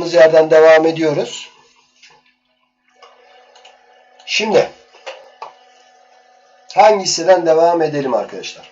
kaldığımız yerden devam ediyoruz. Şimdi hangisinden devam edelim arkadaşlar?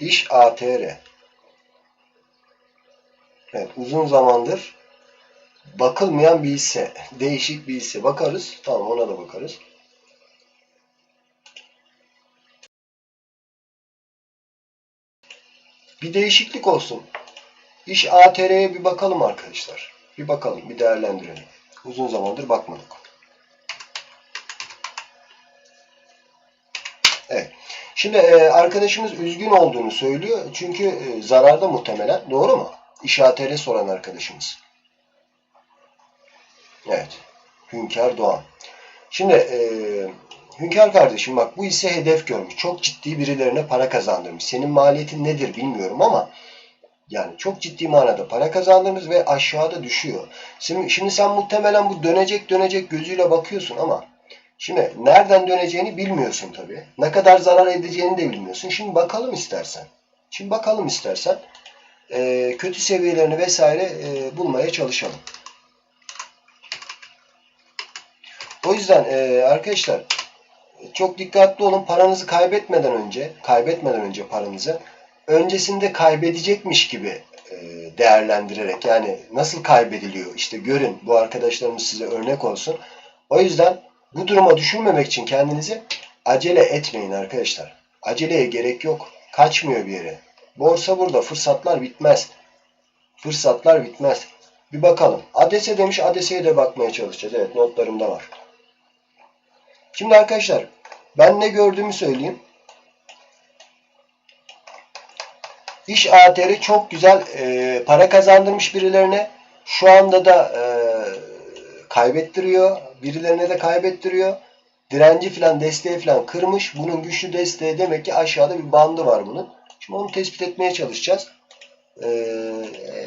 İş ATR. Evet, uzun zamandır bakılmayan bir hisse. Değişik bir hisse. Bakarız. Tamam ona da bakarız. Bir değişiklik olsun. İş ATR'ye bir bakalım arkadaşlar. Bir bakalım, bir değerlendirelim. Uzun zamandır bakmadık. Evet. Şimdi e, arkadaşımız üzgün olduğunu söylüyor. Çünkü e, zararda muhtemelen. Doğru mu? İş ATR soran arkadaşımız. Evet. Hünkar Doğan. Şimdi e, Hünkar kardeşim bak bu ise hedef görmüş. Çok ciddi birilerine para kazandırmış. Senin maliyetin nedir bilmiyorum ama yani çok ciddi manada para kazandırmış ve aşağıda düşüyor. Şimdi, şimdi sen muhtemelen bu dönecek dönecek gözüyle bakıyorsun ama şimdi nereden döneceğini bilmiyorsun tabii. Ne kadar zarar edeceğini de bilmiyorsun. Şimdi bakalım istersen. Şimdi bakalım istersen. E, kötü seviyelerini vesaire e, bulmaya çalışalım. O yüzden e, arkadaşlar çok dikkatli olun. Paranızı kaybetmeden önce, kaybetmeden önce paranızı öncesinde kaybedecekmiş gibi e, değerlendirerek yani nasıl kaybediliyor işte görün bu arkadaşlarımız size örnek olsun. O yüzden bu duruma düşürmemek için kendinizi acele etmeyin arkadaşlar. Aceleye gerek yok. Kaçmıyor bir yere. Borsa burada. Fırsatlar bitmez. Fırsatlar bitmez. Bir bakalım. Adese demiş. Adese'ye de bakmaya çalışacağız. Evet notlarımda var. Şimdi arkadaşlar ben ne gördüğümü söyleyeyim. İş ATR çok güzel e, para kazandırmış birilerine. Şu anda da e, kaybettiriyor. Birilerine de kaybettiriyor. Direnci falan desteği falan kırmış. Bunun güçlü desteği demek ki aşağıda bir bandı var bunun. Şimdi onu tespit etmeye çalışacağız. E,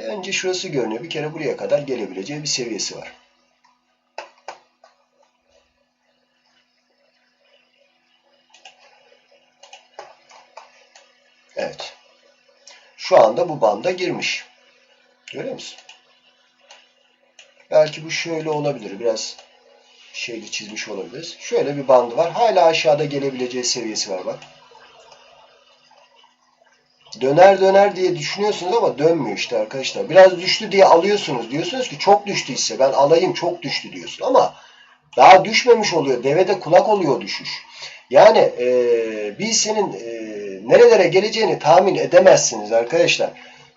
önce şurası görünüyor. Bir kere buraya kadar gelebileceği bir seviyesi var. Evet. Şu anda bu banda girmiş. Görüyor musun? Belki bu şöyle olabilir. Biraz şeyli çizmiş olabiliriz. Şöyle bir bandı var. Hala aşağıda gelebileceği seviyesi var bak. Döner döner diye düşünüyorsunuz ama dönmüyor işte arkadaşlar. Biraz düştü diye alıyorsunuz. Diyorsunuz ki çok düştüyse ben alayım çok düştü diyorsun ama daha düşmemiş oluyor. Devede kulak oluyor düşüş. Yani e, bir senin e, nerelere geleceğini tahmin edemezsiniz arkadaşlar.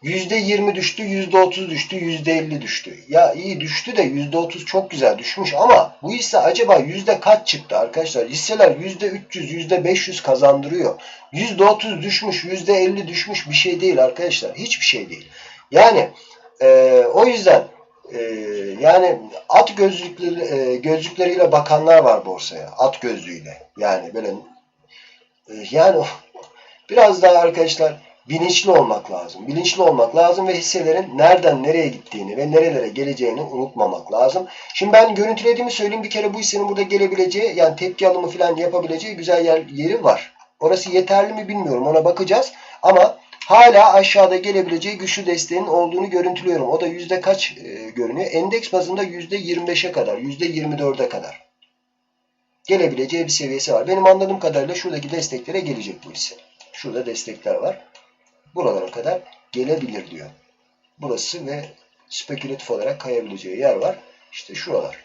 %20 düştü, %30 düştü, %50 düştü. Ya iyi düştü de %30 çok güzel düşmüş ama bu hisse acaba yüzde kaç çıktı arkadaşlar? Hisseler %300, %500 kazandırıyor. %30 düşmüş, %50 düşmüş bir şey değil arkadaşlar. Hiçbir şey değil. Yani e, o yüzden e, yani at gözlükleri, e, gözlükleriyle bakanlar var borsaya. At gözlüğüyle. Yani böyle e, yani biraz daha arkadaşlar bilinçli olmak lazım. Bilinçli olmak lazım ve hisselerin nereden nereye gittiğini ve nerelere geleceğini unutmamak lazım. Şimdi ben görüntülediğimi söyleyeyim. Bir kere bu hissenin burada gelebileceği yani tepki alımı falan yapabileceği güzel yer, yeri var. Orası yeterli mi bilmiyorum. Ona bakacağız. Ama hala aşağıda gelebileceği güçlü desteğinin olduğunu görüntülüyorum. O da yüzde kaç e, görünüyor? Endeks bazında yüzde 25'e kadar, yüzde 24'e kadar gelebileceği bir seviyesi var. Benim anladığım kadarıyla şuradaki desteklere gelecek bu hisse. Şurada destekler var. Buralara kadar gelebilir diyor. Burası ve spekülatif olarak kayabileceği yer var. İşte şuralar.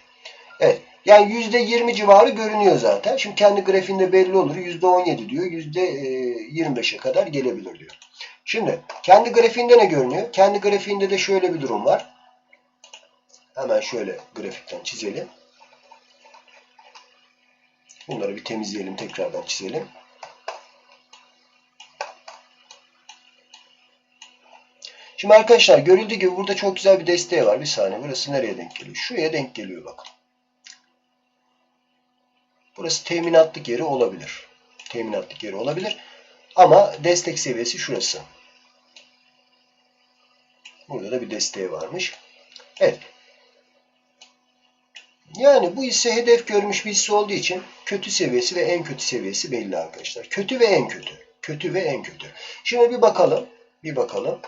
Evet. Yani %20 civarı görünüyor zaten. Şimdi kendi grafiğinde belli olur. %17 diyor. %25'e kadar gelebilir diyor. Şimdi kendi grafiğinde ne görünüyor? Kendi grafiğinde de şöyle bir durum var. Hemen şöyle grafikten çizelim. Bunları bir temizleyelim. Tekrardan çizelim. Şimdi arkadaşlar görüldüğü gibi burada çok güzel bir desteği var. Bir saniye. Burası nereye denk geliyor? Şuraya denk geliyor bakın. Burası teminatlık yeri olabilir. Teminatlık yeri olabilir. Ama destek seviyesi şurası. Burada da bir desteği varmış. Evet. Yani bu hisse hedef görmüş bir hisse olduğu için kötü seviyesi ve en kötü seviyesi belli arkadaşlar. Kötü ve en kötü. Kötü ve en kötü. Şimdi bir bakalım. Bir bakalım.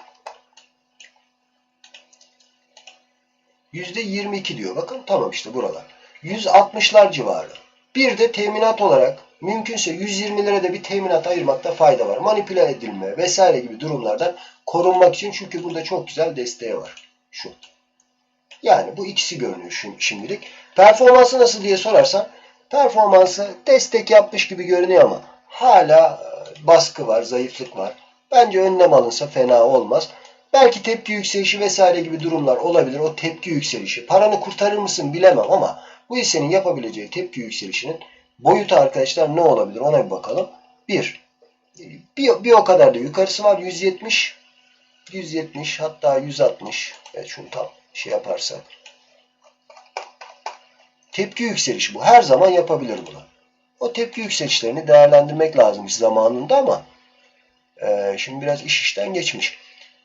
%22 diyor. Bakın tamam işte buralar. 160'lar civarı. Bir de teminat olarak mümkünse 120 lira da bir teminat ayırmakta fayda var. Manipüle edilme vesaire gibi durumlardan korunmak için çünkü burada çok güzel desteği var. Şu. Yani bu ikisi görünüyor şimdilik. Performansı nasıl diye sorarsan performansı destek yapmış gibi görünüyor ama hala e, baskı var, zayıflık var. Bence önlem alınsa fena olmaz. Belki tepki yükselişi vesaire gibi durumlar olabilir. O tepki yükselişi. Paranı kurtarır mısın bilemem ama bu hissenin yapabileceği tepki yükselişinin boyutu arkadaşlar ne olabilir ona bir bakalım. Bir, bir, bir o kadar da yukarısı var. 170, 170 hatta 160. Evet şunu tam şey yaparsak. Tepki yükselişi bu. Her zaman yapabilir bunu. O tepki yükselişlerini değerlendirmek lazım zamanında ama e, şimdi biraz iş işten geçmiş.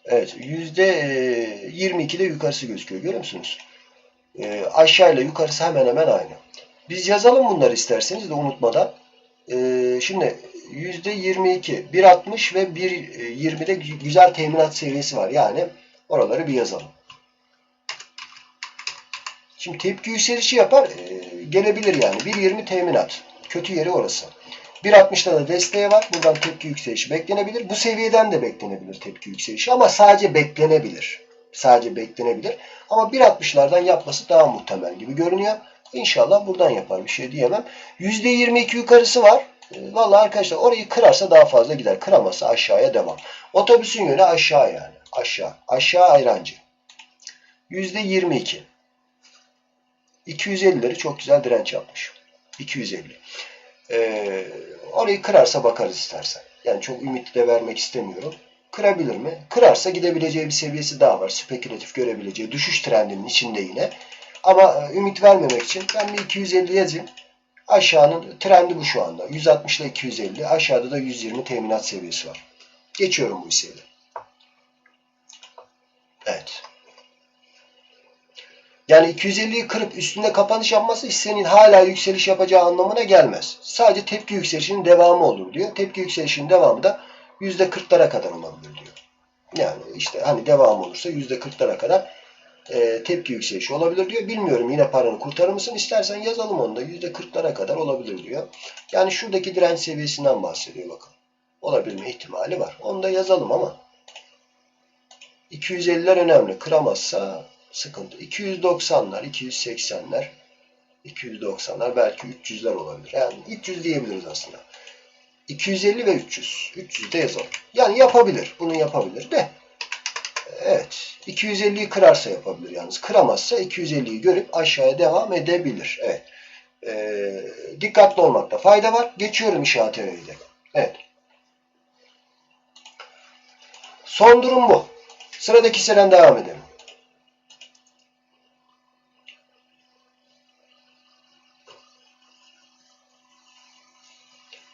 Evet %22'de yukarısı gözüküyor. Görüyor musunuz? E, aşağıyla yukarısı hemen hemen aynı. Biz yazalım bunları isterseniz de unutmadan. E, şimdi %22, 1.60 ve 1.20'de güzel teminat seviyesi var. Yani oraları bir yazalım. Şimdi tepki yükselişi yapar. E, gelebilir yani. 1.20 teminat. Kötü yeri orası. 1.60'da da desteği var. Buradan tepki yükselişi beklenebilir. Bu seviyeden de beklenebilir tepki yükselişi ama sadece beklenebilir. Sadece beklenebilir. Ama 1.60'lardan yapması daha muhtemel gibi görünüyor. İnşallah buradan yapar bir şey diyemem. %22 yukarısı var. E, Valla arkadaşlar orayı kırarsa daha fazla gider. Kıramazsa aşağıya devam. Otobüsün yönü aşağı yani. Aşağı. Aşağı ayrancı. %22. 250'leri çok güzel direnç yapmış. 250. Ee, orayı kırarsa bakarız istersen. Yani çok ümit de vermek istemiyorum. Kırabilir mi? Kırarsa gidebileceği bir seviyesi daha var. Spekülatif görebileceği düşüş trendinin içinde yine. Ama e, ümit vermemek için ben bir 250 yazayım. Aşağının trendi bu şu anda. 160 ile 250. Aşağıda da 120 teminat seviyesi var. Geçiyorum bu hisseyle. Evet. Yani 250'yi kırıp üstünde kapanış yapması hissenin hala yükseliş yapacağı anlamına gelmez. Sadece tepki yükselişinin devamı olur diyor. Tepki yükselişinin devamı da %40'lara kadar olabilir diyor. Yani işte hani devam olursa %40'lara kadar e, tepki yükselişi olabilir diyor. Bilmiyorum yine paranı kurtarır mısın? İstersen yazalım onu da %40'lara kadar olabilir diyor. Yani şuradaki direnç seviyesinden bahsediyor bakın. Olabilme ihtimali var. Onu da yazalım ama 250'ler önemli. Kıramazsa sıkıntı. 290'lar, 280'ler, 290'lar belki 300'ler olabilir. Yani 300 diyebiliriz aslında. 250 ve 300. 300 de yazalım. Yani yapabilir. Bunu yapabilir de. Evet. 250'yi kırarsa yapabilir yalnız. Kıramazsa 250'yi görüp aşağıya devam edebilir. Evet. Ee, dikkatli olmakta fayda var. Geçiyorum işaret de. Evet. Son durum bu. Sıradaki seren devam edelim.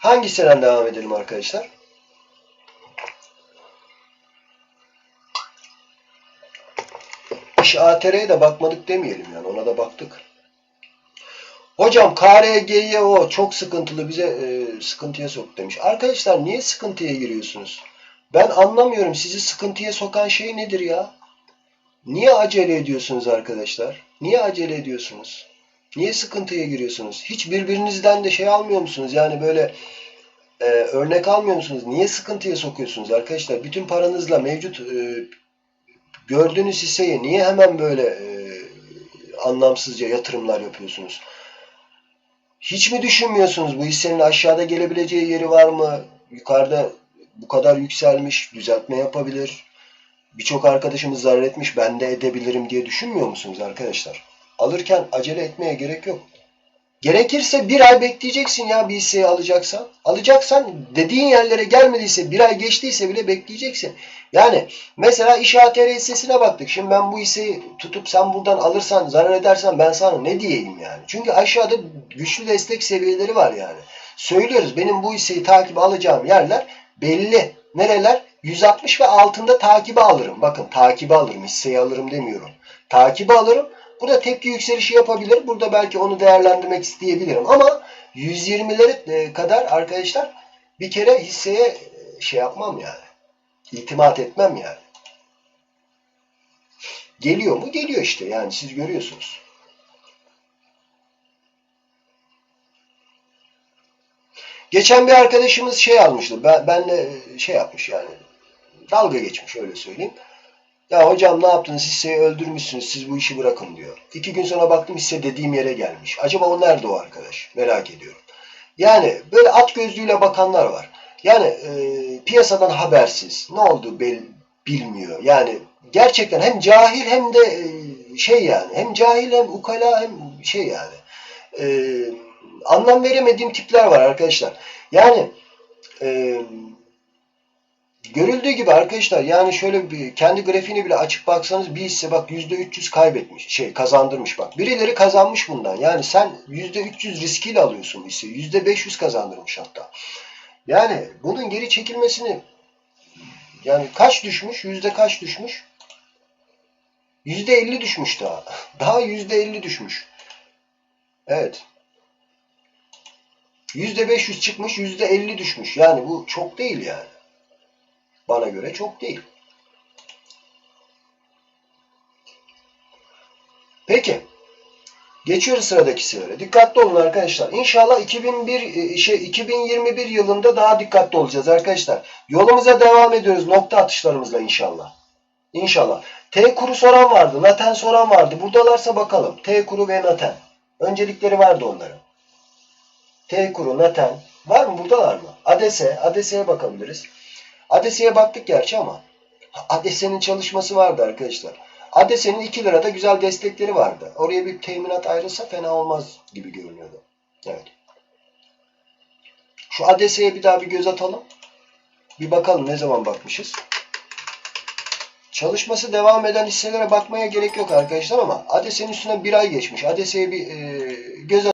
Hangisinden devam edelim arkadaşlar? İş ATR'ye de bakmadık demeyelim yani. Ona da baktık. Hocam KRGYO çok sıkıntılı bize e, sıkıntıya sok demiş. Arkadaşlar niye sıkıntıya giriyorsunuz? Ben anlamıyorum. Sizi sıkıntıya sokan şey nedir ya? Niye acele ediyorsunuz arkadaşlar? Niye acele ediyorsunuz? Niye sıkıntıya giriyorsunuz? Hiç birbirinizden de şey almıyor musunuz? Yani böyle e, örnek almıyor musunuz? Niye sıkıntıya sokuyorsunuz arkadaşlar? Bütün paranızla mevcut e, gördüğünüz hisseye niye hemen böyle e, anlamsızca yatırımlar yapıyorsunuz? Hiç mi düşünmüyorsunuz bu hissenin aşağıda gelebileceği yeri var mı? Yukarıda bu kadar yükselmiş, düzeltme yapabilir. Birçok arkadaşımız zarar etmiş, ben de edebilirim diye düşünmüyor musunuz arkadaşlar? Alırken acele etmeye gerek yok. Gerekirse bir ay bekleyeceksin ya bir hisseyi alacaksan. Alacaksan dediğin yerlere gelmediyse bir ay geçtiyse bile bekleyeceksin. Yani mesela iş ATR hissesine baktık. Şimdi ben bu hisseyi tutup sen buradan alırsan zarar edersen ben sana ne diyeyim yani. Çünkü aşağıda güçlü destek seviyeleri var yani. Söylüyoruz benim bu hisseyi takip alacağım yerler belli. Nereler? 160 ve altında takibi alırım. Bakın takibi alırım. Hisseyi alırım demiyorum. Takibi alırım. Burada tepki yükselişi yapabilir. Burada belki onu değerlendirmek isteyebilirim. Ama 120'leri e, kadar arkadaşlar bir kere hisseye e, şey yapmam yani. İtimat etmem yani. Geliyor mu? Geliyor işte. Yani siz görüyorsunuz. Geçen bir arkadaşımız şey almıştı. Ben, benle şey yapmış yani. Dalga geçmiş öyle söyleyeyim. Ya hocam ne yaptınız? Hisseyi öldürmüşsünüz. Siz bu işi bırakın diyor. İki gün sonra baktım hisse dediğim yere gelmiş. Acaba o nerede o arkadaş? Merak ediyorum. Yani böyle at gözlüğüyle bakanlar var. Yani e, piyasadan habersiz. Ne oldu bilmiyor. Yani gerçekten hem cahil hem de e, şey yani. Hem cahil hem ukala hem şey yani. E, anlam veremediğim tipler var arkadaşlar. Yani e, görüldüğü gibi arkadaşlar yani şöyle bir kendi grafiğini bile açıp baksanız bir hisse bak %300 kaybetmiş şey kazandırmış bak. Birileri kazanmış bundan. Yani sen %300 riskiyle alıyorsun bu hisseyi. %500 kazandırmış hatta. Yani bunun geri çekilmesini yani kaç düşmüş? Yüzde kaç düşmüş? Yüzde elli düşmüş daha. Daha yüzde elli düşmüş. Evet. Yüzde beş yüz çıkmış, yüzde elli düşmüş. Yani bu çok değil yani. Bana göre çok değil. Peki. Geçiyoruz sıradaki sıraya. Dikkatli olun arkadaşlar. İnşallah 2001 şey 2021 yılında daha dikkatli olacağız arkadaşlar. Yolumuza devam ediyoruz nokta atışlarımızla inşallah. İnşallah. T kuru soran vardı, Naten soran vardı. Buradalarsa bakalım. T kuru ve Naten. Öncelikleri vardı onların. T kuru, Naten. Var mı? Buradalar mı? Adese. Adese'ye bakabiliriz. Adese'ye baktık gerçi ama Adese'nin çalışması vardı arkadaşlar. Adese'nin 2 lirada güzel destekleri vardı. Oraya bir teminat ayrılsa fena olmaz gibi görünüyordu. Evet. Şu Adese'ye bir daha bir göz atalım. Bir bakalım ne zaman bakmışız. Çalışması devam eden hisselere bakmaya gerek yok arkadaşlar ama Adese'nin üstüne bir ay geçmiş. Adese'ye bir e, göz